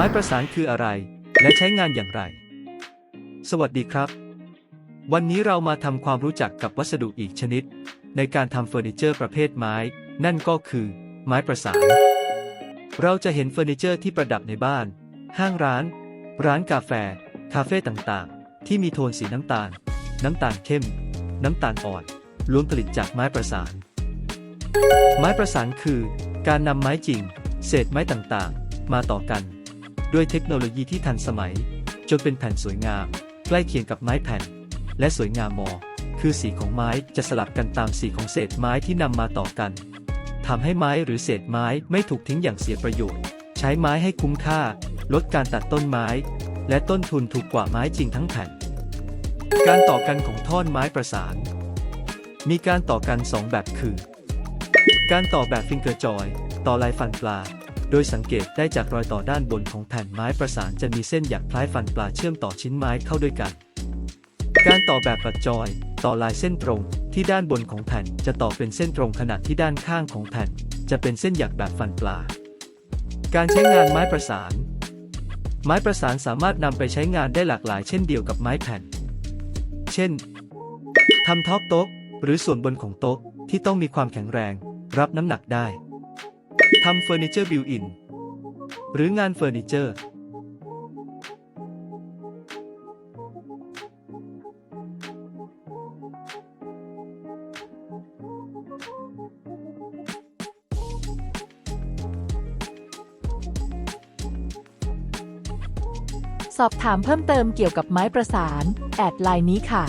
ไม้ประสานคืออะไร และใช้งานอย่างไร สวัสดีครับ วันนี้เรามาทำความรู้จักกับวัสดุอีกชนิด ในการทำเฟอร์นิเจอร์ประเภทไม้ นั่นก็คือ ไม้ประสาน เราจะเห็นเฟอร์นิเจอร์ที่ประดับในบ้าน ห้างร้าน ร้านกาแฟ คาเฟ่ต่างๆ ที่มีโทนสีน้ำตาล น้ำตาลเข้ม น้ำตาลอ่อนล้วนผลิตจากไม้ประสาน ไม้ประสานคือ การนำไม้จริง เศษไม้ต่างๆ มาต่อกัน ด้วยเทคโนโลยีที่ทันสมัย จนเป็นแผ่นสวยงาม ใกล้เคียงกับไม้แผ่น และสวยงามมอ คือสีของไม้จะสลับกันตามสีของเศษไม้ที่นำมาต่อกันทำให้ไม้หรือเศษไม้ไม่ถูกทิ้งอย่างเสียประโยชน์ ใช้ไม้ให้คุ้มค่า ลดการตัดต้นไม้ และต้นทุนถูกกว่าไม้จริงทั้งแผ่น การต่อกันของท่อนไม้ประสาน มีการต่อกัน 2 แบบคือ การต่อแบบฟิงเกอร์จอย ต่อลายฟันปลา โดยสังเกตได้จากรอยต่อด้านบนของแผ่นไม้ประสานจะมีเส้นหยักคล้ายฟันปลาเชื่อมต่อชิ้นไม้เข้าด้วยกัน การต่อแบบปัดจอย ต่อลายเส้นตรง ที่ด้านบนของแผ่นจะต่อเป็นเส้นตรงขณะที่ด้านข้างของแผ่น จะเป็นเส้นหยักแบบฟันปลา การใช้งานไม้ประสาน ไม้ประสานสามารถนำไปใช้งานได้หลากหลายเช่นเดียวกับไม้แผ่น เช่นทำท็อปโต๊ะหรือส่วนบนของโต๊ะที่ต้องมีความแข็งแรง รับน้ำหนักได้ ทำเฟอร์นิเจอร์บิวอิน หรืองานเฟอร์นิเจอร์ สอบถามเพิ่มเติมเกี่ยวกับไม้ประสาน แอดไลน์นี้ค่ะ